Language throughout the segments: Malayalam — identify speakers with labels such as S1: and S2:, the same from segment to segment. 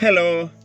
S1: ഹലോ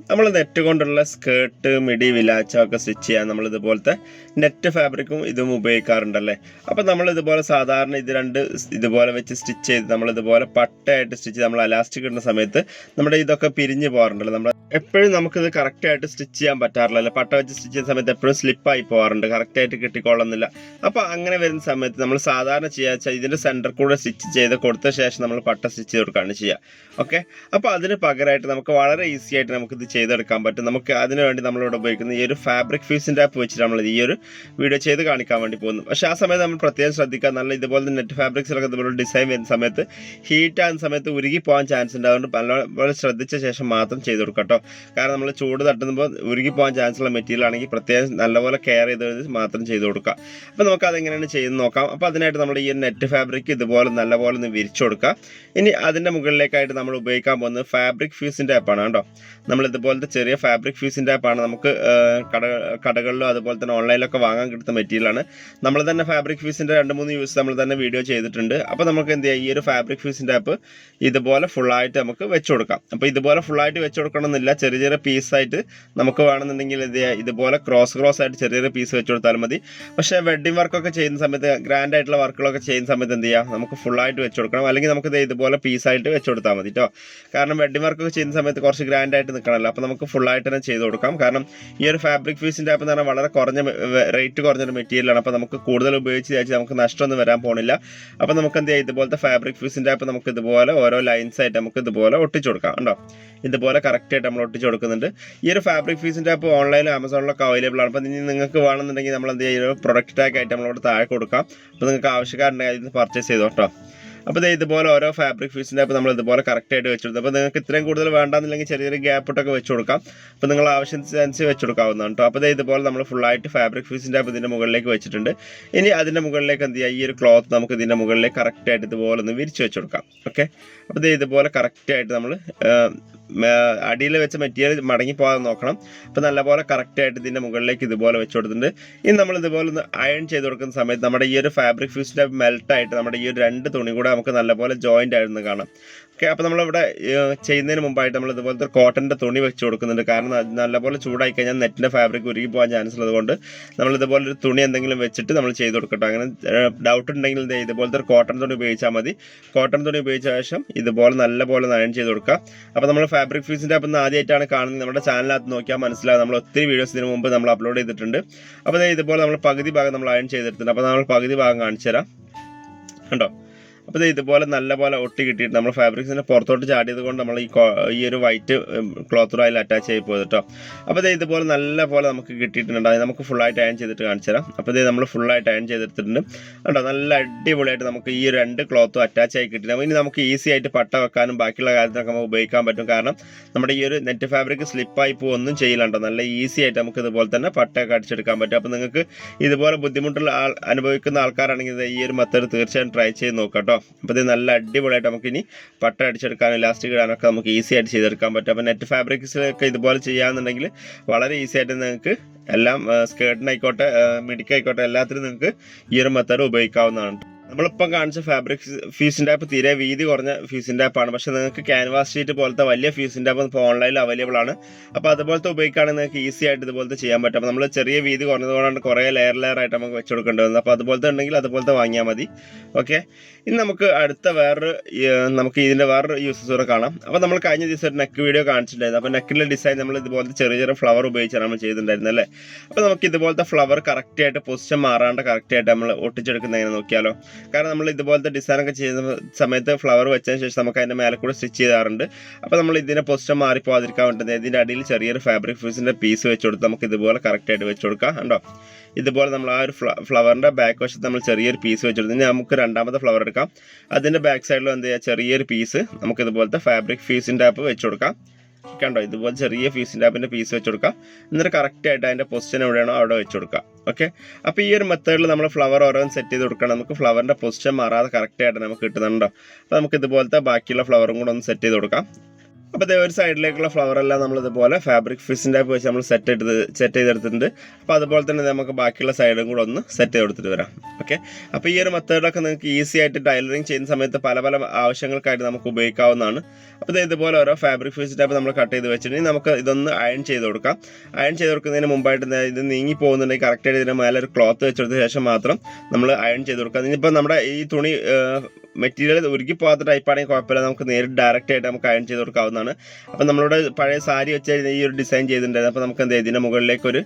S1: നമ്മൾ നെറ്റ് കൊണ്ടുള്ള സ്കേർട്ട് മിഡി വിലാച്ച ഒക്കെ സ്റ്റിച്ച് ചെയ്യാൻ നമ്മൾ ഇതുപോലത്തെ നെറ്റ് ഫാബ്രിക്കും ഇതും ഉപയോഗിക്കാറുണ്ടല്ലേ? അപ്പോൾ നമ്മൾ ഇതുപോലെ സാധാരണ ഇത് രണ്ട് ഇതുപോലെ വെച്ച് സ്റ്റിച്ച് ചെയ്ത് നമ്മൾ ഇതുപോലെ പട്ടയായിട്ട് സ്റ്റിച്ച് നമ്മൾ അലാസ്റ്റിക് ഇടുന്ന സമയത്ത് നമ്മുടെ ഇതൊക്കെ പിരിഞ്ഞ് പോകാറുണ്ടല്ലോ. നമ്മൾ എപ്പോഴും നമുക്കിത് കറക്റ്റായിട്ട് സ്റ്റിച്ച് ചെയ്യാൻ പറ്റാറില്ല അല്ലെ പട്ട വെച്ച് സ്റ്റിച്ച് ചെയ്യുന്ന സമയത്ത് എപ്പോഴും സ്ലിപ്പായി പോകാറുണ്ട്. കറക്റ്റായിട്ട് കിട്ടിക്കൊള്ളുന്നില്ല അപ്പോൾ അങ്ങനെ വരുന്ന സമയത്ത് നമ്മൾ സാധാരണ ചെയ്യുക വെച്ചാൽ ഇതിന്റെ സെന്റർ കൂടെ സ്റ്റിച്ച് ചെയ്ത് കൊടുത്ത ശേഷം നമ്മൾ പട്ട സ്റ്റിച്ച് ചെയ്ത് കൊടുക്കുകയാണ് ചെയ്യുക ഓക്കെ അപ്പോൾ അതിന് പകരമായിട്ട് നമുക്ക് വളരെ ഈസി ആയിട്ട് നമുക്കിത് ചെയ്തെടുക്കാൻ പറ്റും. നമുക്ക് അതിനുവേണ്ടി നമ്മളിവിടെ ഉപയോഗിക്കുന്ന ഈ ഒരു ഫാബ്രിക് ഫ്യൂസിന്റെ ആപ്പ് വെച്ചിട്ട് നമ്മൾ ഈ ഒരു വീഡിയോ ചെയ്ത് കാണിക്കാൻ വേണ്ടി പോകുന്നു. പക്ഷേ ആ സമയത്ത് നമ്മൾ പ്രത്യേകം ശ്രദ്ധിക്കുക. നല്ല ഇതുപോലെ നെറ്റ് ഫാബ്രിക്സിലൊക്കെ ഇതുപോലെ ഡിസൈൻ വരുന്ന സമയത്ത് ഹീറ്റ് ആകുന്ന സമയത്ത് ഉരുകി പോകാൻ ചാൻസ് ഉണ്ട്. അതുകൊണ്ട് ശ്രദ്ധിച്ച ശേഷം മാത്രം ചെയ്ത് കൊടുക്കുക കേട്ടോ. കാരണം നമ്മൾ ചൂട് തട്ടുമ്പോൾ ഉരുകി പോകാൻ ചാൻസ് ഉള്ള മെറ്റീരിയൽ ആണെങ്കിൽ പ്രത്യേകം നല്ലപോലെ കെയർ ചെയ്ത് മാത്രം ചെയ്ത് കൊടുക്കുക. അപ്പോൾ നമുക്ക് അതെങ്ങനെയാണ് ചെയ്യുന്നത് നോക്കാം. അപ്പോൾ അതിനായിട്ട് നമ്മൾ ഈ നെറ്റ് ഫാബ്രിക് ഇതുപോലെ നല്ലപോലെ ഒന്ന് വിരിച്ചു കൊടുക്കുക. ഇനി അതിന്റെ മുകളിലേക്കായിട്ട് നമ്മൾ ഉപയോഗിക്കാൻ പോകുന്നത് ഫാബ്രിക് ഫ്യൂസിന്റെ ആപ്പാണ് കേട്ടോ. നമ്മൾ ഇതുപോലത്തെ ചെറിയ ഫാബ്രിക് ഫ്യൂസിന്റെ ആപ്പാണ് നമുക്ക് കട കടകളിലും അതുപോലെ തന്നെ ഓൺലൈനിലൊക്കെ വാങ്ങാൻ കിട്ടുന്ന മെറ്റീരിയലാണ് നമ്മൾ തന്നെ ഫാബ്രിക് ഫ്യൂസിന്റെ രണ്ട് മൂന്ന് യൂസ് നമ്മൾ തന്നെ വീഡിയോ ചെയ്തിട്ടുണ്ട്. അപ്പോൾ നമുക്ക് എന്ത് ചെയ്യാം? ഈ ഒരു ഫാബ്രിക് ഫ്യൂസിന്റെ ആപ്പ് ഇതുപോലെ ഫുള്ളായിട്ട് നമുക്ക് വെച്ച് കൊടുക്കാം. അപ്പോൾ ഇതുപോലെ ഫുള്ളായിട്ട് വെച്ച് കൊടുക്കണമെന്നില്ല. ചെറിയ ചെറിയ പീസായിട്ട് നമുക്ക് വേണമെന്നുണ്ടെങ്കിൽ ഇത് ഇതുപോലെ ക്രോസ് ക്രോസ് ആയിട്ട് ചെറിയ ചെറിയ പീസ് വെച്ച് കൊടുത്താലും മതി. പക്ഷേ വെഡിങ് വർക്കൊക്കെ ചെയ്യുന്ന സമയത്ത് ഗ്രാൻഡ് ആയിട്ടുള്ള വർക്കുകളൊക്കെ ചെയ്യുന്ന സമയത്ത് എന്ത് ചെയ്യാം? നമുക്ക് ഫുള്ളായിട്ട് വെച്ച് കൊടുക്കണം. അല്ലെങ്കിൽ നമുക്ക് ഇത് ഇതുപോലെ പീസായിട്ട് വെച്ച് കൊടുത്താൽ മതി കേട്ടോ കാരണം വെഡിങ് വർക്കൊക്കെ ചെയ്യുന്ന സമയത്ത് കുറച്ച് ഗ്രാൻഡ് ആയിട്ട് നിൽക്കണമല്ലോ. അപ്പോൾ നമുക്ക് ഫുള്ളായിട്ട് തന്നെ ചെയ്ത് കൊടുക്കാം. കാരണം ഈ ഒരു ഫാബ്രിക് ഫീസിന്റെ എന്ന് പറഞ്ഞാൽ വളരെ കുറഞ്ഞ റേറ്റ് കുറഞ്ഞൊരു മെറ്റീരിയലാണ് അപ്പോൾ നമുക്ക് കൂടുതൽ ഉപയോഗിച്ച് വിചാരിച്ച് നമുക്ക് നഷ്ടമൊന്നും വരാൻ പോണില്ല. അപ്പോൾ നമുക്ക് എന്ത് ചെയ്യാം? ഇതുപോലത്തെ ഫാബ്രിക് ഫീസിന്റെ ആപ്പ് നമുക്ക് ഇതുപോലെ ഓരോ ലൈൻസ് ആയിട്ട് നമുക്ക് ഇതുപോലെ ഒട്ടിച്ചു കൊടുക്കാം ഉണ്ടോ ഇതുപോലെ കറക്റ്റ് ആയിട്ട് ഒട്ടിച്ചു കൊടുക്കുന്നുണ്ട്. ഈ ഒരു ഫാബ്രിക് ഫീസിന്റെ ആപ്പ് ഓൺലൈനിലും ആമസോണിലൊക്കെ അവൈലബിൾ ആണ്. അപ്പോൾ ഇനി നിങ്ങൾക്ക് വേണമെന്നുണ്ടെങ്കിൽ നമ്മൾ എന്ത് ചെയ്യുക പ്രൊഡക്റ്റ് ടാഗ് ആയിട്ട് നമ്മളോട് താഴെ കൊടുക്കാം. അപ്പോൾ നിങ്ങൾക്ക് ആവശ്യക്കാരുണ്ടെങ്കിൽ നിന്ന് പർച്ചേസ് ചെയ്തോ കേട്ടോ അപ്പോൾ ദേ ഇതുപോലെ ഓരോ ഫാബ്രിക് ഫീസിന്റെ അപ്പോൾ നമ്മൾ ഇതുപോലെ കറക്റ്റ് ആയിട്ട് വെച്ച് കൊടുത്തു. അപ്പോൾ നിങ്ങൾക്ക് ഇത്രയും കൂടുതൽ വേണ്ടാന്നില്ലെങ്കിൽ ചെറിയ ചെറിയ ഗ്യാപ്പ് ഇട്ടൊക്കെ വെച്ച് കൊടുക്കാം. അപ്പോൾ നിങ്ങൾ ആവശ്യത്തിനനുസരിച്ച് വെച്ച് കൊടുക്കാവുന്നതാണ് കേട്ടോ അപ്പോൾ ഇതുപോലെ നമ്മൾ ഫുള്ളായിട്ട് ഫാബ്രിക് ഫീസിന്റെ അപ്പോൾ ഇതിന്റെ മുകളിലേക്ക് വെച്ചിട്ടുണ്ട്. ഇനി അതിന്റെ മുകളിലേക്ക് എന്ത് ചെയ്യുക ഈ ഒരു ക്ലോത്ത് നമുക്ക് ഇതിന്റെ മുകളിലേക്ക് കറക്റ്റ് ആയിട്ട് ഇതുപോലെ ഒന്ന് വിരിച്ച് വെച്ച് കൊടുക്കാം. ഓക്കെ അപ്പോൾ ഇതുപോലെ കറക്റ്റായിട്ട് നമ്മൾ അടിയിൽ വെച്ച മെറ്റീരിയൽ മടങ്ങി പോകാതെ നോക്കണം. അപ്പോൾ നല്ലപോലെ കറക്റ്റ് ആയിട്ട് ഇതിന്റെ മുകളിലേക്ക് ഇതുപോലെ വെച്ച് കൊടുത്തിട്ടുണ്ട്. ഇനി നമ്മൾ ഇതുപോലെ ഒന്ന് അയൺ ചെയ്ത് കൊടുക്കുന്ന സമയത്ത് നമ്മുടെ ഈ ഒരു ഫാബ്രിക് ഫ്യൂസിന്റെ മെൽട്ടായിട്ട് നമ്മുടെ ഈ ഒരു രണ്ട് തുണി കൂടെ നമുക്ക് നല്ലപോലെ ജോയിന്റ് ആയിരുന്നു കാണാം. ഓക്കെ അപ്പോൾ നമ്മളിവിടെ ചെയ്യുന്നതിന് മുമ്പായിട്ട് നമ്മൾ ഇതുപോലത്തെ കോട്ടന്റെ തുണി വെച്ച് കൊടുക്കുന്നുണ്ട്. കാരണം നല്ലപോലെ ചൂടായി കഴിഞ്ഞാൽ നെറ്റിന്റെ ഫാബ്രിക് ഉരുകി പോകാൻ ചാൻസ് ഉള്ളതുകൊണ്ട് നമ്മൾ ഇതുപോലെ ഒരു തുണി എന്തെങ്കിലും വെച്ചിട്ട് നമ്മൾ ചെയ്ത് കൊടുക്കട്ടോ. അങ്ങനെ ഡൗട്ട് ഉണ്ടെങ്കിൽ ഇതുപോലത്തെ ഒരു കോട്ടൺ തുണി ഉപയോഗിച്ചാൽ മതി. കോട്ടൺ തുണി ഉപയോഗിച്ച ശേഷം ഇതുപോലെ നല്ലപോലെ നയൺ ചെയ്ത് കൊടുക്കുക. അപ്പോൾ നമ്മൾ ഫാബ്രിക് ഫീസിന്റെ അപ്പം ആദ്യമായിട്ടാണ് കാണുന്നത്. നമ്മുടെ ചാനലിനകത്ത് നോക്കിയാൽ മനസ്സിലാകും നമ്മൾ ഒത്തിരി വീഡിയോസ് ഇതിനു മുമ്പ് നമ്മൾ അപ്ലോഡ് ചെയ്തിട്ടുണ്ട്. അപ്പോൾ ഇതുപോലെ നമ്മൾ പകുതി ഭാഗം നമ്മൾ അയൺ ചെയ്തെടുത്തിട്ടുണ്ട്. അപ്പോൾ നമ്മൾ പകുതി ഭാഗം കാണിച്ചു തരാം കണ്ടോ? അപ്പോൾ ഇതുപോലെ നല്ലപോലെ ഒട്ടി കിട്ടിയിട്ട് നമ്മൾ ഫാബ്രിക്സിന്റെ പുറത്തോട്ട് ചാടിയത് കൊണ്ട് നമ്മൾ ഈ ഈ ഒരു വൈറ്റ് ക്ലോത്ത് അതിൽ അറ്റാച്ച് ചെയ്ത് പോയത് കേട്ടോ അപ്പോൾ ഇതുപോലെ നല്ല പോലെ നമുക്ക് കിട്ടിയിട്ടുണ്ട്. അത് നമുക്ക് ഫുള്ളായിട്ട് അയൺ ചെയ്തിട്ട് കാണിച്ചു തരാം. അപ്പോൾ ഇത് നമ്മൾ ഫുള്ളായിട്ട് അയൺ ചെയ്തെടുത്തിട്ടുണ്ട്. കേട്ടോ നല്ല അടിപൊളിയായിട്ട് നമുക്ക് ഈ രണ്ട് ക്ലോത്തും അറ്റാച്ച് ആയി കിട്ടിയിട്ടുണ്ട്. ഇനി നമുക്ക് ഈസി ആയിട്ട് പട്ട വെക്കാനും ബാക്കിയുള്ള കാര്യത്തിനൊക്കെ നമുക്ക് ഉപയോഗിക്കാൻ പറ്റും. കാരണം നമ്മുടെ ഈ ഒരു നെറ്റ് ഫാബ്രിക് സ്ലിപ്പായി ഒന്നും ചെയ്യില്ല നല്ല ഈസി ആയിട്ട് നമുക്ക് ഇതുപോലെ തന്നെ പട്ടയൊക്കെ അടിച്ചെടുക്കാൻ പറ്റും. അപ്പോൾ നിങ്ങൾക്ക് ഇതുപോലെ ബുദ്ധിമുട്ടുള്ള ആൾ അനുഭവിക്കുന്ന ആൾക്കാരാണെങ്കിൽ ഈ ഒരു മെത്തേഡ് തീർച്ചയായും ട്രൈ ചെയ്ത് നോക്കാം കേട്ടോ അപ്പോൾ ഇത് നല്ല അടിപൊളിയായിട്ട് നമുക്കിനി പട്ട അടിച്ചെടുക്കാനും ഇലാസ്റ്റിക് ഇടാനൊക്കെ നമുക്ക് ഈസി ആയിട്ട് ചെയ്തെടുക്കാൻ പറ്റും. അപ്പോൾ നെറ്റ് ഫാബ്രിക്സിലൊക്കെ ഇതുപോലെ ചെയ്യാമെന്നുണ്ടെങ്കിൽ വളരെ ഈസി ആയിട്ട് നിങ്ങൾക്ക് എല്ലാം സ്കേർട്ടിനായിക്കോട്ടെ മിടിക്കായിക്കോട്ടെ എല്ലാത്തിനും നിങ്ങൾക്ക് ഈ ഒരു മെത്തേഡ് ഉപയോഗിക്കാവുന്നതാണ്. നമ്മളിപ്പം കാണിച്ച ഫാബ്രിക് ഫീസിന്റെ ആപ്പ് തീരെ വീതി കുറഞ്ഞ ഫീസിന്റെ ആപ്പാണ് പക്ഷേ നിങ്ങൾക്ക് ക്യാൻവാസ് ഷീറ്റ് പോലത്തെ വലിയ ഫീസിന്റെ ആപ്പ് ഇപ്പോൾ ഓൺലൈനിൽ അവൈലബിൾ ആണ്. അപ്പോൾ അതുപോലത്തെ ഉപയോഗിക്കുകയാണെങ്കിൽ നിങ്ങൾക്ക് ഈസി ആയിട്ട് ഇതുപോലത്തെ ചെയ്യാൻ പറ്റും. നമ്മൾ ചെറിയ വീതി കുറഞ്ഞതുകൊണ്ടാണ് കുറേ ലെയർ ലെയർ ആയിട്ട് നമുക്ക് വെച്ച് കൊടുക്കേണ്ടി വന്നത് അപ്പോൾ അതുപോലത്തെ ഉണ്ടെങ്കിൽ അതുപോലത്തെ വാങ്ങിയാൽ മതി. ഓക്കെ ഇനി നമുക്ക് അടുത്ത വേറൊരു നമുക്ക് ഇതിന്റെ വേറൊരു യൂസസ് കൂടെ കാണാം. അപ്പോൾ നമ്മൾ കഴിഞ്ഞ ദിവസം ഒരു നെക്ക് വീഡിയോ കാണിച്ചിട്ടുണ്ടായിരുന്നു. അപ്പോൾ നെക്കിന്റെ ഡിസൈൻ നമ്മൾ ഇതുപോലത്തെ ചെറിയ ചെറിയ ഫ്ലവർ ഉപയോഗിച്ചാണ് നമ്മൾ ചെയ്തിട്ടുണ്ടായിരുന്നത് അല്ലേ? അപ്പോൾ നമുക്ക് ഇതുപോലത്തെ ഫ്ലവർ കറക്റ്റ് ആയിട്ട് പൊസിഷൻ മാറാണ്ട് കറക്റ്റ് ആയിട്ട് നമ്മൾ ഒട്ടിച്ചെടുക്കുന്നതിനെ നോക്കിയാലോ. കാരണം നമ്മൾ ഇതുപോലത്തെ ഡിസൈൻ ഒക്കെ ചെയ്യുന്ന സമയത്ത് ഫ്ലവർ വെച്ചതിന് ശേഷം നമുക്ക് അതിന്റെ മേലെ കൂടെ സ്റ്റിച്ച് ചെയ്യാറുണ്ട് അപ്പോൾ നമ്മൾ ഇതിന്റെ പൊസിഷൻ മാറിപ്പോകാതിരിക്കാൻ വേണ്ടത് ഇതിന്റെ അടിയിൽ ചെറിയൊരു ഫാബ്രിക് ഫ്യൂസിന്റെ പീസ് വെച്ച് കൊടുത്ത് നമുക്ക് ഇതുപോലെ കറക്റ്റായിട്ട് വെച്ച് കൊടുക്കാം കണ്ടോ? ഇതുപോലെ നമ്മൾ ആ ഒരു ഫ്ലവറിന്റെ ബാക്ക് വശത്ത് നമ്മൾ ചെറിയൊരു പീസ് വെച്ച് കൊടുത്ത് നമുക്ക് രണ്ടാമത്തെ ഫ്ലവർ എടുക്കാം. അതിന്റെ ബാക്ക് സൈഡിലും എന്ത് ചെയ്യുക ചെറിയൊരു പീസ് നമുക്ക് ഇതുപോലത്തെ ഫാബ്രിക് ഫീസിന്റെ ആപ്പ് വെച്ച് കൊടുക്കാം. കണ്ടോ? ഇതുപോലെ ചെറിയ ഫീസിന്റെ അപ്പിന്റെ പീസ് വെച്ച് കൊടുക്കാം. എന്നിട്ട് കറക്റ്റ് ആയിട്ട് അതിന്റെ പൊസിഷൻ എവിടെയാണോ അവിടെ വെച്ച് കൊടുക്കാം. ഓക്കെ അപ്പോൾ ഈ ഒരു മെത്തേഡിൽ നമ്മൾ ഫ്ലവർ ഓരോന്ന് സെറ്റ് ചെയ്ത് കൊടുക്കണം. നമുക്ക് ഫ്ലവറിന്റെ പൊസിഷൻ മാറാതെ കറക്റ്റ് ആയിട്ട് നമുക്ക് കിട്ടുന്നുണ്ടോ? അപ്പോൾ നമുക്ക് ഇതുപോലത്തെ ബാക്കിയുള്ള ഫ്ലവറും കൂടെ ഒന്ന് സെറ്റ് ചെയ്ത് കൊടുക്കാം. അപ്പോൾ ഒരു സൈഡിലേക്കുള്ള ഫ്ലവർ എല്ലാം നമ്മൾ ഇതുപോലെ ഫാബ്രിക് ഫിസിന്റെ ആപ്പ് വെച്ച് നമ്മൾ സെറ്റ് എടുത്ത് സെറ്റ് ചെയ്തെടുത്തിട്ടുണ്ട്. അപ്പോൾ അതുപോലെ തന്നെ നമുക്ക് ബാക്കിയുള്ള സൈഡും കൂടെ ഒന്ന് സെറ്റ് ചെയ്ത് കൊടുത്തിട്ട് വരാം. ഓക്കെ അപ്പോൾ ഈ ഒരു മെത്തേഡൊക്കെ നിങ്ങൾക്ക് ഈസി ആയിട്ട് ടൈലറിങ് ചെയ്യുന്ന സമയത്ത് പല പല ആവശ്യങ്ങൾക്കായിട്ട് നമുക്ക് ഉപയോഗിക്കാവുന്നതാണ്. അപ്പോൾ ഇത് ഇതുപോലെ ഓരോ ഫാബ്രിക് ഫിസിന്റെ ആപ്പ് നമ്മൾ കട്ട് ചെയ്ത് വെച്ചിട്ടുണ്ടെങ്കിൽ നമുക്ക് ഇതൊന്ന് അയൺ ചെയ്ത് കൊടുക്കാം. അയൺ ചെയ്ത് കൊടുക്കുന്നതിന് മുമ്പായിട്ട് ഇത് നീങ്ങി പോകുന്നുണ്ടെങ്കിൽ കറക്റ്റായിട്ട് ഇതിന് മേലെ ഒരു ക്ലോത്ത് വെച്ചെടുത്ത ശേഷം മാത്രം നമ്മൾ അയൺ ചെയ്ത് കൊടുക്കാം. ഇനിയിപ്പോൾ നമ്മുടെ ഈ തുണി മെറ്റീരിയൽ ഉരുക്കി പോകാത്ത ടൈപ്പാണെങ്കിൽ കുഴപ്പമില്ല. നമുക്ക് നേരിട്ട് ഡയറക്റ്റ് ആയിട്ട് നമുക്ക് അയൺ ചെയ്ത് കൊടുക്കാവുന്നതാണ്. അപ്പം നമ്മളുടെ പഴയ സാരി വെച്ച് ഈ ഒരു ഡിസൈൻ ചെയ്തിട്ടുണ്ടായിരുന്നു. അപ്പോൾ നമുക്ക് എന്ത് ഇതിന്റെ മുകളിലേക്ക് ഒരു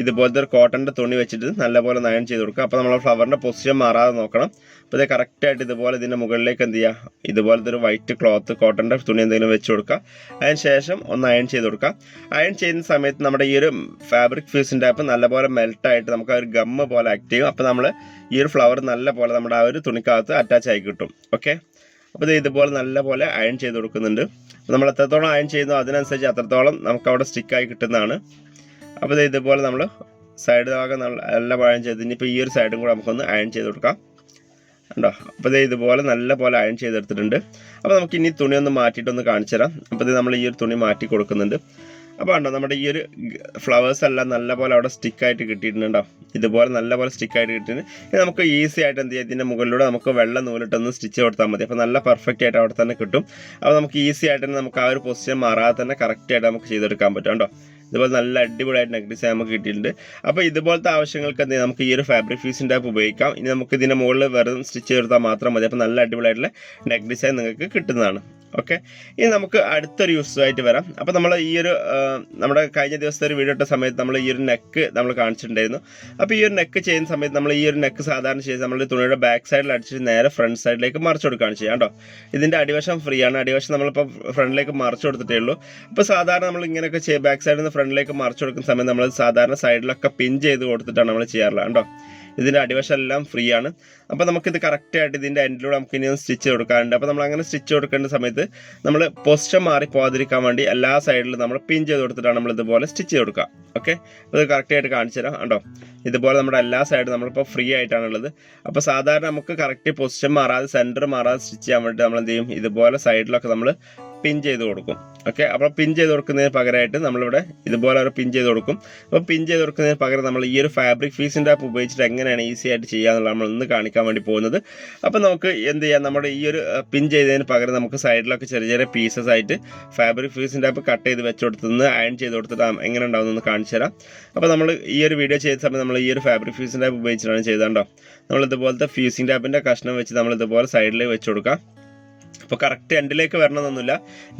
S1: ഇതുപോലത്തെ ഒരു കോട്ടന്റെ തുണി വെച്ചിട്ട് നല്ലപോലെ നയൻ ചെയ്ത് കൊടുക്കുക. അപ്പോൾ നമ്മൾ ഫ്ലവറിന്റെ പൊസിഷൻ മാറാതെ നോക്കണം. അപ്പോൾ ഇത് കറക്റ്റായിട്ട് ഇതുപോലെ ഇതിന്റെ മുകളിലേക്ക് എന്ത് ചെയ്യുക? ഇതുപോലത്തെ ഒരു വൈറ്റ് ക്ലോത്ത് കോട്ടന്റെ തുണി എന്തെങ്കിലും വെച്ച് കൊടുക്കുക. അതിന് ശേഷം ഒന്ന് അയൺ ചെയ്ത് കൊടുക്കുക. അയൺ ചെയ്യുന്ന സമയത്ത് നമ്മുടെ ഈ ഒരു ഫാബ്രിക് ഫ്യൂസിന്റെ ആപ്പ് നല്ലപോലെ മെൽട്ടായിട്ട് നമുക്ക് ആ ഒരു ഗമ്മ് പോലെ ആക്ട് ചെയ്യും. അപ്പോൾ നമ്മൾ ഈ ഒരു ഫ്ലവർ നല്ലപോലെ നമ്മുടെ ആ ഒരു തുണിക്കകത്ത് അറ്റാച്ച് ആയി കിട്ടും. ഓക്കെ അപ്പോൾ ഇത് ഇതുപോലെ നല്ലപോലെ അയൺ ചെയ്ത് കൊടുക്കുന്നുണ്ട്. നമ്മൾ എത്രത്തോളം അയൺ ചെയ്യുന്നു അതിനനുസരിച്ച് അത്രത്തോളം നമുക്ക് അവിടെ സ്റ്റിക്കായി കിട്ടുന്നതാണ്. അപ്പോൾ ഇത് ഇതുപോലെ നമ്മൾ സൈഡ് ഭാഗം നല്ല നല്ല അയൺ ചെയ്ത് ഇനിയിപ്പോൾ ഈ ഒരു സൈഡും കൂടെ നമുക്കൊന്ന് അയൺ ചെയ്ത് കൊടുക്കാം. ഉണ്ടോ അപ്പോൾ ഇത് ഇതുപോലെ നല്ല പോലെ അയൺ ചെയ്തെടുത്തിട്ടുണ്ട്. അപ്പോൾ നമുക്ക് ഇനി തുണി ഒന്ന് മാറ്റിയിട്ടൊന്ന് കാണിച്ചു തരാം. അപ്പോൾ ഇത് നമ്മൾ ഈ ഒരു തുണി മാറ്റി കൊടുക്കുന്നുണ്ട്. അപ്പോൾ ഉണ്ടോ നമ്മുടെ ഈ ഒരു ഫ്ലവേഴ്സ് എല്ലാം നല്ല പോലെ അവിടെ സ്റ്റിക്കായിട്ട് കിട്ടിയിട്ടുണ്ടോ ഇതുപോലെ നല്ല പോലെ സ്റ്റിക്കായിട്ട് കിട്ടിയിട്ടുണ്ട്. നമുക്ക് ഈസി ആയിട്ട് എന്ത് ചെയ്യാം? ഇതിന്റെ മുകളിലൂടെ നമുക്ക് വെള്ള നൂലിട്ടൊന്ന് സ്റ്റിച്ച് കൊടുത്താൽ മതി. അപ്പോൾ നല്ല പെർഫെക്റ്റ് ആയിട്ട് അവിടെ തന്നെ കിട്ടും. അപ്പോൾ നമുക്ക് ഈസി ആയിട്ട് തന്നെ നമുക്ക് ആ ഒരു പൊസിഷൻ മാറാതെ തന്നെ കറക്റ്റ് ആയിട്ട് നമുക്ക് ചെയ്തെടുക്കാൻ പറ്റും കേട്ടോ ഇതുപോലെ നല്ല അടിപൊളിയായിട്ട് നെക്ക് നമുക്ക് കിട്ടിയിട്ടുണ്ട്. അപ്പോൾ ഇതുപോലത്തെ ആവശ്യങ്ങൾക്ക് എന്ത് നമുക്ക് ഈ ഒരു ഫാബ്രിക് ഫ്യൂസിന്റെ ആപ്പ് ഉപയോഗിക്കാം. ഇനി നമുക്ക് ഇതിന്റെ മുകളിൽ വെറും സ്റ്റിച്ച് ചേർത്താൽ മാത്രം മതി. അപ്പോൾ നല്ല അടിപൊളിയായിട്ടുള്ള നെക്ക് ഡിസൈൻ നിങ്ങൾക്ക് കിട്ടുന്നതാണ്. ഓക്കെ ഇനി നമുക്ക് അടുത്തൊരു യൂസ് ആയിട്ട് വരാം. അപ്പോൾ നമ്മൾ ഈ ഒരു നമ്മുടെ കഴിഞ്ഞ ദിവസത്തെ ഒരു വീഡിയോ ഇട്ട സമയത്ത് നമ്മൾ ഈ ഒരു നെക്ക് നമ്മൾ കാണിച്ചിട്ടുണ്ടായിരുന്നു. അപ്പോൾ ഈ ഒരു നെക്ക് ചെയ്യുന്ന സമയത്ത് നമ്മൾ ഈ ഒരു നെക്ക് സാധാരണ ചെയ്ത് നമ്മൾ തുണിയുടെ ബാക്ക് സൈഡിൽ അടിച്ചിട്ട് നേരെ ഫ്രണ്ട് സൈഡിലേക്ക് മറിച്ച് കൊടുക്കുകയാണ് ചെയ്യാം കേട്ടോ. ഇതിന്റെ അടിവശം ഫ്രീ ആണ്. അടിവശം നമ്മളിപ്പോൾ ഫ്രണ്ടിലേക്ക് മറിച്ച് കൊടുത്തിട്ടേ ഉള്ളൂ. അപ്പോൾ സാധാരണ നമ്മൾ ഇങ്ങനെയൊക്കെ ചെയ്ത് ബാക്ക് സൈഡിൽ നിന്ന് ഫ്രണ്ടിലേക്ക് മറിച്ചു കൊടുക്കുന്ന സമയം നമ്മൾ സാധാരണ സൈഡിലൊക്കെ പിൻ ചെയ്ത് കൊടുത്തിട്ടാണ് നമ്മൾ ചെയ്യാറുള്ളത്. കേട്ടോ ഇതിന്റെ അടിവശം എല്ലാം ഫ്രീ ആണ്. അപ്പോൾ നമുക്കിത് കറക്റ്റായിട്ട് ഇതിന്റെ എൻഡിലൂടെ നമുക്ക് ഇനി സ്റ്റിച്ച് കൊടുക്കാറുണ്ട് അപ്പോൾ നമ്മൾ അങ്ങനെ സ്റ്റിച്ച് കൊടുക്കേണ്ട സമയത്ത് നമ്മൾ പൊസിഷൻ മാറി പോകാതിരിക്കാൻ വേണ്ടി എല്ലാ സൈഡിലും നമ്മൾ പിൻ ചെയ്ത് കൊടുത്തിട്ടാണ് നമ്മൾ ഇതുപോലെ സ്റ്റിച്ച് കൊടുക്കുക. ഓക്കെ ഇത് കറക്റ്റായിട്ട് കാണിച്ചു തരാം. കേട്ടോ ഇതുപോലെ നമ്മുടെ എല്ലാ സൈഡും നമ്മളിപ്പോൾ ഫ്രീ ആയിട്ടാണുള്ളത്. അപ്പോൾ സാധാരണ നമുക്ക് കറക്റ്റ് പൊസിഷൻ മാറാതെ സെന്റർ മാറാതെ സ്റ്റിച്ച് ചെയ്യാൻ വേണ്ടി നമ്മൾ എന്ത് ചെയ്യും? ഇതുപോലെ സൈഡിലൊക്കെ നമ്മൾ പിൻ ചെയ്ത് കൊടുക്കും. ഓക്കെ അപ്പോൾ പിൻ ചെയ്ത് കൊടുക്കുന്നതിന് പകരമായിട്ട് നമ്മളിവിടെ ഇതുപോലെ ഒരു പിൻ ചെയ്ത് കൊടുക്കും. അപ്പോൾ പിൻ ചെയ്ത് കൊടുക്കുന്നതിന് പകരം നമ്മൾ ഈ ഒരു ഫാബ്രിക് ഫീസിന്റെ ആപ്പ് ഉപയോഗിച്ചിട്ട് എങ്ങനെയാണ് ഈസി ആയിട്ട് ചെയ്യാന്നുള്ള നമ്മൾ ഇന്ന് കാണിക്കാൻ വേണ്ടി പോകുന്നത്. അപ്പോൾ നമുക്ക് എന്ത് ചെയ്യാം? നമ്മുടെ ഈ ഒരു പിൻ ചെയ്തതിന് പകരം നമുക്ക് സൈഡിലൊക്കെ ചെറിയ ചെറിയ പീസസ് ആയിട്ട് ഫാബ്രിക് ഫീസിന്റെ ആപ്പ് കട്ട് ചെയ്ത് വെച്ച് കൊടുത്തുനിന്ന് അയൺ ചെയ്ത് കൊടുത്തിട്ട് എങ്ങനെ ഉണ്ടാവുമെന്ന് കാണിച്ചു തരാം. അപ്പോൾ നമ്മൾ ഈ ഒരു വീഡിയോ ചെയ്ത സമയത്ത് നമ്മൾ ഈ ഒരു ഫാബ്രിക് ഫീസിന്റെ ആപ്പ് ഉപയോഗിച്ചിട്ടാണ് ചെയ്തതുണ്ടോ നമ്മൾ ഇതുപോലത്തെ ഫ്യൂസിന്റെ ആപ്പിന്റെ കഷ്ണം വെച്ച് നമ്മൾ ഇതുപോലെ സൈഡിലേക്ക് വെച്ച് കൊടുക്കാം. അപ്പോൾ കറക്റ്റ് എൻഡിലേക്ക് വരണമെന്നൊന്നുമില്ല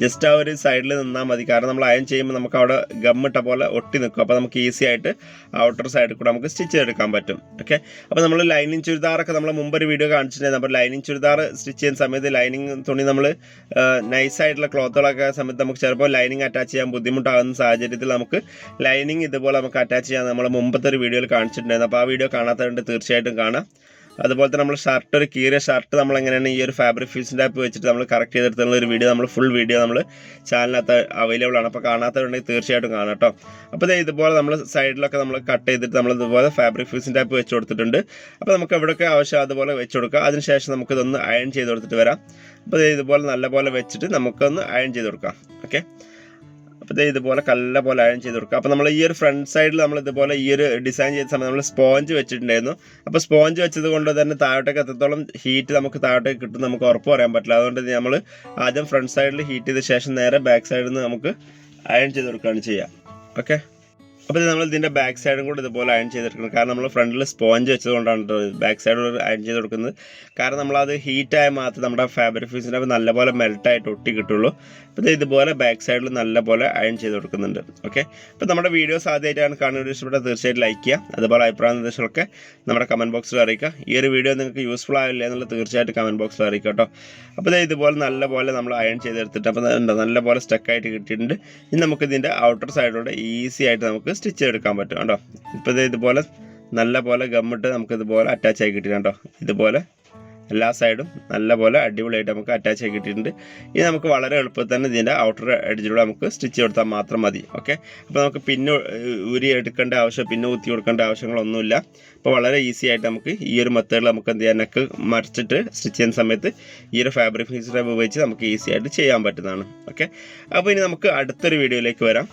S1: ജസ്റ്റ് ആ ഒരു സൈഡിൽ നിന്നാൽ മതി. കാരണം നമ്മൾ അയൺ ചെയ്യുമ്പോൾ നമുക്ക് അവിടെ ഗമ്മിട്ട പോലെ ഒട്ടി നിൽക്കും അപ്പോൾ നമുക്ക് ഈസി ആയിട്ട് ഔട്ടർ സൈഡിൽ കൂടെ നമുക്ക് സ്റ്റിച്ച് ചെയ്തെടുക്കാൻ പറ്റും. ഓക്കെ അപ്പോൾ നമ്മൾ ലൈനിങ് ചുരിദാറൊക്കെ നമ്മൾ മുമ്പ് ഒരു വീഡിയോ കാണിച്ചിട്ടുണ്ടായിരുന്നു. അപ്പോൾ ലൈനിങ് ചുരിദാർ സ്റ്റിച്ച് ചെയ്യുന്ന സമയത്ത് ലൈനിങ് തുണി നമ്മൾ നൈസ് ആയിട്ടുള്ള ക്ലോത്തുകളൊക്കെ സമയത്ത് നമുക്ക് ചിലപ്പോൾ ലൈനിങ് അറ്റാച്ച് ചെയ്യാൻ ബുദ്ധിമുട്ടാകുന്ന സാഹചര്യത്തിൽ നമുക്ക് ലൈനിങ് ഇതുപോലെ നമുക്ക് അറ്റാച്ച് ചെയ്യാൻ നമ്മൾ മുമ്പത്തെ ഒരു വീഡിയോയിൽ കാണിച്ചിട്ടുണ്ടായിരുന്നു. അപ്പോൾ ആ വീഡിയോ കാണാത്തവരുണ്ട് തീർച്ചയായിട്ടും കാണാം. അതുപോലെ തന്നെ നമ്മൾ ഷർട്ട് ഒരു കീറിയ ഷർട്ട് നമ്മൾ എങ്ങനെയാണ് ഈ ഒരു ഫാബ്രിക് ഫീൽസിന്റെ ആപ്പ് വെച്ചിട്ട് നമ്മൾ കറക്റ്റ് ചെയ്തെടുത്തുള്ള ഒരു വീഡിയോ നമ്മൾ ഫുൾ വീഡിയോ നമ്മൾ ചാനലിനകത്ത് അവൈലബിൾ ആണ്. അപ്പോൾ കാണാത്തവരുണ്ടെങ്കിൽ തീർച്ചയായിട്ടും കാണാം കേട്ടോ. അപ്പോൾ ഇതേ ഇതുപോലെ നമ്മൾ സൈഡിലൊക്കെ നമ്മൾ കട്ട് ചെയ്തിട്ട് നമ്മൾ ഇതുപോലെ ഫാബ്രിക് ഫീൽസിന്റെ ആപ്പ് വെച്ച് കൊടുത്തിട്ടുണ്ട്. അപ്പോൾ നമുക്ക് എവിടെയൊക്കെ ആവശ്യം അതുപോലെ വെച്ച് കൊടുക്കുക അതിനുശേഷം നമുക്കിതൊന്ന് അയൺ ചെയ്ത് കൊടുത്തിട്ട് വരാം. അപ്പോൾ ഇതുപോലെ നല്ലപോലെ വെച്ചിട്ട് നമുക്കൊന്ന് അയൺ ചെയ്ത് കൊടുക്കാം. ഓക്കെ അപ്പോൾ ഇതുപോലെ കല്ല പോലെ അയൺ ചെയ്ത് കൊടുക്കുക. അപ്പോൾ നമ്മൾ ഈ ഒരു ഫ്രണ്ട് സൈഡിൽ നമ്മൾ ഇതുപോലെ ഈ ഒരു ഡിസൈൻ ചെയ്ത സമയത്ത് നമ്മൾ സ്പോഞ്ച് വെച്ചിട്ടുണ്ടായിരുന്നു. അപ്പോൾ സ്പോഞ്ച് വെച്ചത് കൊണ്ട് തന്നെ താഴോട്ടേക്ക് എത്രത്തോളം ഹീറ്റ് നമുക്ക് താഴോട്ടേക്ക് കിട്ടും നമുക്ക് ഉറപ്പ് പറയാൻ പറ്റില്ല. അതുകൊണ്ട് നമ്മൾ ആദ്യം ഫ്രണ്ട് സൈഡിൽ ഹീറ്റ് ചെയ്ത ശേഷം നേരെ ബാക്ക് സൈഡിൽ നിന്ന് നമുക്ക് അയൺ ചെയ്ത് കൊടുക്കുകയാണ് ചെയ്യുക ഓക്കെ അപ്പോൾ നമ്മൾ ഇതിന്റെ ബാക്ക് സൈഡും കൂടെ ഇതുപോലെ അയൺ ചെയ്തെടുക്കണം. കാരണം നമ്മൾ ഫ്രണ്ടിൽ സ്പോഞ്ച് വെച്ചതുകൊണ്ടാണ് ബാക്ക് സൈഡ് അയൺ ചെയ്ത് കൊടുക്കുന്നത് കാരണം നമ്മളത് ഹീറ്റായ മാത്രം നമ്മുടെ ഫാബ്രിക് ഫീസിന്റെ നല്ലപോലെ മെൽട്ടായിട്ട് ഒട്ടി കിട്ടുള്ളൂ. അപ്പോൾ ഇത് ഇതുപോലെ ബാക്ക് സൈഡിൽ നല്ലപോലെ അയൺ ചെയ്ത് കൊടുക്കുന്നുണ്ട് ഓക്കെ അപ്പോൾ നമ്മുടെ വീഡിയോസ് ആദ്യമായിട്ടാണ് കാണുന്നത്. ഇഷ്ടപ്പെട്ടാൽ തീർച്ചയായിട്ടും ലൈക്ക് ചെയ്യുക. അതുപോലെ അഭിപ്രായ നിർദ്ദേശങ്ങളൊക്കെ നമ്മുടെ കമന്റ് ബോക്സിൽ അറിയിക്കുക. ഈ ഒരു വീഡിയോ നിങ്ങൾക്ക് യൂസ്ഫുൾ ആവില്ല എന്നുള്ള തീർച്ചയായിട്ടും കമന്റ് ബോക്സിൽ അറിയിക്കുക കേട്ടോ അപ്പോൾ ഇത് ഇതുപോലെ നല്ലപോലെ നമ്മൾ അയൺ ചെയ്തെടുത്തിട്ട് അപ്പോൾ നല്ലപോലെ സ്റ്റക്കായിട്ട് കിട്ടിയിട്ടുണ്ട്. ഇനി നമുക്ക് ഇതിന്റെ ഔട്ടർ സൈഡിലൂടെ ഈസി ആയിട്ട് നമുക്ക് സ്റ്റിച്ച് ചെയ്തെടുക്കാൻ പറ്റും കേട്ടോ ഇപ്പോൾ ഇത് ഇതുപോലെ നല്ല പോലെ ഗമ്മിട്ട് നമുക്ക് ഇതുപോലെ അറ്റാച്ച് ആയി കിട്ടിയിട്ടുണ്ടോ ഇതുപോലെ എല്ലാ സൈഡും നല്ലപോലെ അടിപൊളിയായിട്ട് നമുക്ക് അറ്റാച്ച് ആയി കിട്ടിയിട്ടുണ്ട്. ഇനി നമുക്ക് വളരെ എളുപ്പത്തിൽ തന്നെ ഇതിന്റെ ഔട്ടർ എഡ്ജിലൂടെ നമുക്ക് സ്റ്റിച്ച് കൊടുത്താൽ മാത്രം മതി. ഓക്കെ അപ്പോൾ നമുക്ക് പിന്നെ ഊരി എടുക്കേണ്ട ആവശ്യം പിന്നെ ഊത്തി കൊടുക്കേണ്ട ആവശ്യങ്ങളൊന്നുമില്ല. അപ്പോൾ വളരെ ഈസി ആയിട്ട് നമുക്ക് ഈ ഒരു മെത്തേഡിൽ നമുക്ക് എന്ത് ചെയ്യാൻ നെക്ക് മറിച്ചിട്ട് സ്റ്റിച്ച് ചെയ്യുന്ന സമയത്ത് ഈ ഒരു ഫാബ്രിക് ഫീച്ചർ ഉപയോഗിച്ച് നമുക്ക് ഈസി ആയിട്ട് ചെയ്യാൻ പറ്റുന്നതാണ്. ഓക്കെ അപ്പോൾ ഇനി നമുക്ക് അടുത്തൊരു വീഡിയോയിലേക്ക് വരാം.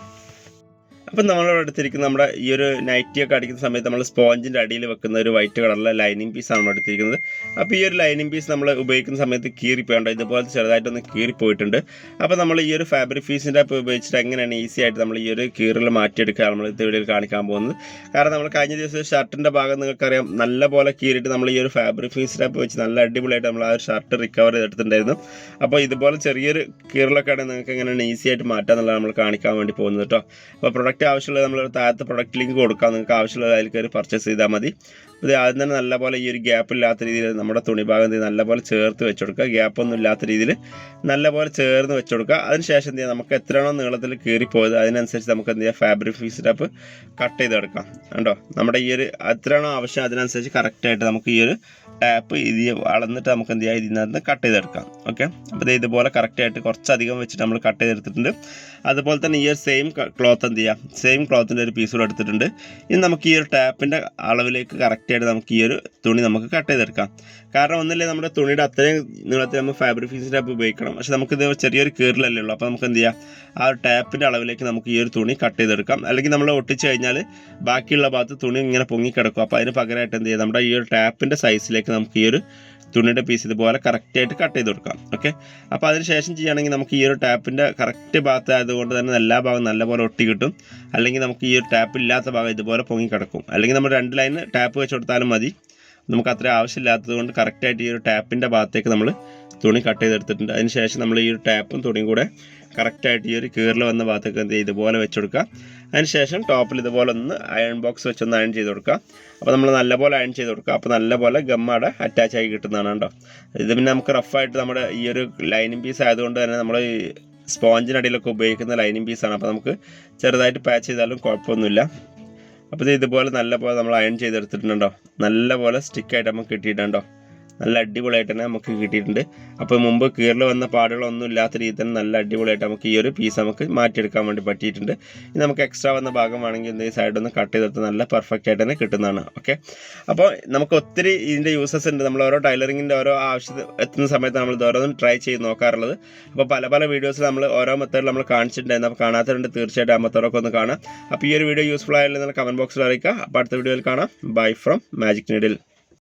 S1: അപ്പം നമ്മളോട് എടുത്തിരിക്കുന്ന നമ്മുടെ ഈ ഒരു നൈറ്റി ഒക്കെ അടിക്കുന്ന സമയത്ത് നമ്മൾ സ്പോഞ്ചിന്റെ അടിയിൽ വെക്കുന്ന ഒരു വൈറ്റ് കളറിലെ ലൈനിങ് പീസാണ് നമ്മൾ എടുത്തിരിക്കുന്നത്. അപ്പോൾ ഈ ഒരു ലൈനിങ് പീസ് നമ്മൾ ഉപയോഗിക്കുന്ന സമയത്ത് കീറിപ്പോയുണ്ട്? ഇതുപോലെ ചെറുതായിട്ടൊന്ന് കീറിപ്പോയിട്ടുണ്ട്. അപ്പോൾ നമ്മൾ ഈ ഒരു ഫാബ്രിക് പീസിന്റെ ഉപയോഗിച്ചിട്ട് എങ്ങനെയാണ് ഈസി ആയിട്ട് നമ്മൾ ഈ ഒരു കീറിൽ മാറ്റിയെടുക്കുക നമ്മൾ ഇത് വീഡിയോയിൽ കാണിക്കാൻ പോകുന്നത്. കാരണം നമ്മൾ കഴിഞ്ഞ ദിവസം ഷർട്ടിന്റെ ഭാഗം നിങ്ങൾക്കറിയാം നല്ല പോലെ കീറിയിട്ട് നമ്മൾ ഈ ഒരു ഫാബ്രിക് അപ്പോൾ വെച്ച് നല്ല അടിപൊളിയായിട്ട് നമ്മൾ ആ ഒരു ഷർട്ട് റിക്കവർ ചെയ്തെടുത്തിട്ടുണ്ടായിരുന്നു. അപ്പോൾ ഇതുപോലെ ചെറിയൊരു കീറിലൊക്കെ ആണെങ്കിൽ നിങ്ങൾക്ക് എങ്ങനെയാണ് ഈസി ആയിട്ട് മാറ്റാന്നുള്ളത് നമ്മൾ കാണിക്കാൻ വേണ്ടി പോകുന്നത് കേട്ടോ. അപ്പോൾ പ്രൊഡക്റ്റ് ആവശ്യമുള്ളത് നമ്മൾ താഴത്തെ പ്രൊഡക്റ്റ് ലിങ്ക് കൊടുക്കാം. നിങ്ങൾക്ക് ആവശ്യമുള്ളത് അതിൽ കയറി പർച്ചേസ് ചെയ്താൽ മതി. ഇത് ആദ്യം തന്നെ നല്ലപോലെ ഈ ഒരു ഗ്യാപ്പ് ഇല്ലാത്ത രീതിയിൽ നമ്മുടെ തുണി ഭാഗം എന്ത് നല്ലപോലെ ചേർത്ത് വെച്ച് കൊടുക്കുക ഗ്യാപ്പൊന്നും ഇല്ലാത്ത രീതിയിൽ നല്ലപോലെ ചേർന്ന് വെച്ച് കൊടുക്കുക അതിനുശേഷം എന്ത് ചെയ്യുക നമുക്ക് എത്രയാണോ നീളത്തിൽ കീറിപ്പോയത് അതിനനുസരിച്ച് നമുക്ക് എന്ത് ചെയ്യുക ഫാബ്രിക് ടാപ്പ് കട്ട് ചെയ്തെടുക്കാം. കണ്ടോ? നമ്മുടെ ഈ ഒരു എത്രയാണോ ആവശ്യം അതിനനുസരിച്ച് കറക്റ്റായിട്ട് നമുക്ക് ഈ ഒരു ടാപ്പ് ഇത് അളന്നിട്ട് നമുക്ക് എന്ത് ചെയ്യാം? ഇതിനകത്ത് കട്ട് ചെയ്തെടുക്കാം. ഓക്കെ അപ്പോൾ ഇത് ഇതുപോലെ കറക്റ്റായിട്ട് കുറച്ചധികം വെച്ചിട്ട് നമ്മൾ കട്ട് ചെയ്തെടുത്തിട്ടുണ്ട്. അതുപോലെ തന്നെ ഈ ഒരു സെയിം ക്ലോത്ത് എന്ത് ചെയ്യാം? സെയിം ക്ലോത്തിന്റെ ഒരു പീസ് കൂടെ എടുത്തിട്ടുണ്ട്. ഇനി നമുക്ക് ഈ ഒരു ടാപ്പിന്റെ അളവിലേക്ക് കറക്റ്റായിട്ട് നമുക്ക് ഈ ഒരു തുണി നമുക്ക് കട്ട് ചെയ്തെടുക്കാം. കാരണം ഒന്നല്ലേ നമ്മുടെ തുണിയുടെ അത്രയും നീളത്തിൽ നമ്മൾ ഫാബ്രിക് ഫീസ് ടാപ്പ് ഉപയോഗിക്കണം. പക്ഷെ നമുക്ക് നമുക്കിത് ചെറിയൊരു കീറിലല്ലേ ഉള്ളൂ. അപ്പോൾ നമുക്ക് എന്ത് ചെയ്യാം ആ ഒരു ടാപ്പിന്റെ അളവിലേക്ക് നമുക്ക് ഈ ഒരു തുണി കട്ട് ചെയ്തെടുക്കാം. അല്ലെങ്കിൽ നമ്മൾ ഒട്ടിച്ച് കഴിഞ്ഞാൽ ബാക്കിയുള്ള ഭാഗത്ത് തുണി ഇങ്ങനെ പൊങ്ങി കിടക്കും. അപ്പോൾ അതിന് പകരമായിട്ട് എന്ത് ചെയ്യാം നമ്മുടെ ഈ ഒരു ടാപ്പിന്റെ സൈസിലേക്ക് നമുക്ക് ഈ ഒരു തുണിയുടെ പീസ് ഇതുപോലെ കറക്റ്റായിട്ട് കട്ട് ചെയ്ത് കൊടുക്കാം. ഓക്കെ അപ്പോൾ അതിന് ശേഷം ചെയ്യുകയാണെങ്കിൽ നമുക്ക് ഈ ഒരു ടാപ്പിന്റെ കറക്റ്റ് ഭാഗത്ത് ആയതുകൊണ്ട് തന്നെ എല്ലാ ഭാഗം നല്ലപോലെ ഒട്ടി കിട്ടും. അല്ലെങ്കിൽ നമുക്ക് ഈ ഒരു ടാപ്പ് ഇല്ലാത്ത ഭാഗം ഇതുപോലെ പൊങ്ങി കിടക്കും. അല്ലെങ്കിൽ നമ്മൾ രണ്ട് ലൈൻ ടാപ്പ് വെച്ച് കൊടുത്താലും മതി. നമുക്ക് അത്ര ആവശ്യമില്ലാത്തത് കൊണ്ട് കറക്റ്റായിട്ട് ഈ ഒരു ടാപ്പിന്റെ ഭാഗത്തേക്ക് നമ്മൾ തുണി കട്ട് ചെയ്തെടുത്തിട്ടുണ്ട്. അതിന് ശേഷം നമ്മൾ ഈ ഒരു ടാപ്പും തുണിയും കൂടെ കറക്റ്റായിട്ട് ഈ ഒരു കീറിൽ വന്ന ഭാഗത്തേക്ക് എന്ത് ഇതുപോലെ വെച്ച് കൊടുക്കുക. അതിന് ശേഷം ടോപ്പിൽ ഇതുപോലെ ഒന്ന് അയൺ ബോക്സ് വെച്ചൊന്ന് അയൺ ചെയ്ത് കൊടുക്കുക. അപ്പോൾ നമ്മൾ നല്ലപോലെ അയൺ ചെയ്ത് കൊടുക്കുക. അപ്പോൾ നല്ലപോലെ ഗമ്മയുടെ അറ്റാച്ച് ആയി കിട്ടുന്നതാണ് കേട്ടോ. ഇത് പിന്നെ നമുക്ക് റഫായിട്ട് നമ്മുടെ ഈ ഒരു ലൈനിങ് പീസ് ആയതുകൊണ്ട് തന്നെ നമ്മൾ സ്പോഞ്ചിനടിയിലൊക്കെ ഉപയോഗിക്കുന്ന ലൈനിങ് പീസാണ് അപ്പോൾ നമുക്ക് ചെറുതായിട്ട് പാച്ച് ചെയ്താലും കുഴപ്പമൊന്നുമില്ല. അപ്പോൾ ഇതുപോലെ നല്ല പോലെ നമ്മൾ അയൺ ചെയ്തെടുത്തിട്ടുണ്ടോ? നല്ല പോലെ സ്റ്റിക്കായിട്ട് നമുക്ക് കിട്ടിയിട്ടുണ്ടോ? നല്ല അടിപൊളിയായിട്ട് തന്നെ നമുക്ക് കിട്ടിയിട്ടുണ്ട്. അപ്പോൾ മുമ്പ് കീറിൽ വന്ന പാടുകളൊന്നും ഇല്ലാത്ത രീതിയിൽ തന്നെ നല്ല അടിപൊളിയായിട്ട് നമുക്ക് ഈ ഒരു പീസ് നമുക്ക് മാറ്റിയെടുക്കാൻ വേണ്ടി പറ്റിയിട്ടുണ്ട്. ഇനി നമുക്ക് എക്സ്ട്രാ വന്ന ഭാഗം വേണമെങ്കിൽ എന്തെങ്കിലും സൈഡ് ഒന്ന് കട്ട് ചെയ്തെടുത്ത് നല്ല പെർഫെക്റ്റ് ആയിട്ട് തന്നെ കിട്ടുന്നതാണ്. ഓക്കെ അപ്പോൾ നമുക്ക് ഒത്തിരി ഇതിന്റെ യൂസസ് ഉണ്ട്. നമ്മൾ ഓരോ ടൈലറിങ്ങിന്റെ ഓരോ ആവശ്യത്തിന് എത്തുന്ന സമയത്ത് നമ്മൾ ഇതോരോന്നും ട്രൈ ചെയ്ത് നോക്കാറുള്ളത്. അപ്പോൾ പല പല വീഡിയോസ് നമ്മൾ ഓരോ മെത്തേഡിൽ നമ്മൾ കാണിച്ചിട്ടുണ്ടായിരുന്നു. അപ്പോൾ കാണാത്തവരുണ്ട് തീർച്ചയായിട്ടും ആ മെത്തേഡൊക്കെ ഒന്ന് കാണാം. അപ്പോൾ ഈ ഒരു വീഡിയോ യൂസ്ഫുൾ ആയാലും നിങ്ങൾ കമന്റ് ബോക്സിൽ അറിയിക്കുക. അപ്പോൾ അടുത്ത വീഡിയോയിൽ കാണാം. Bye from magic needle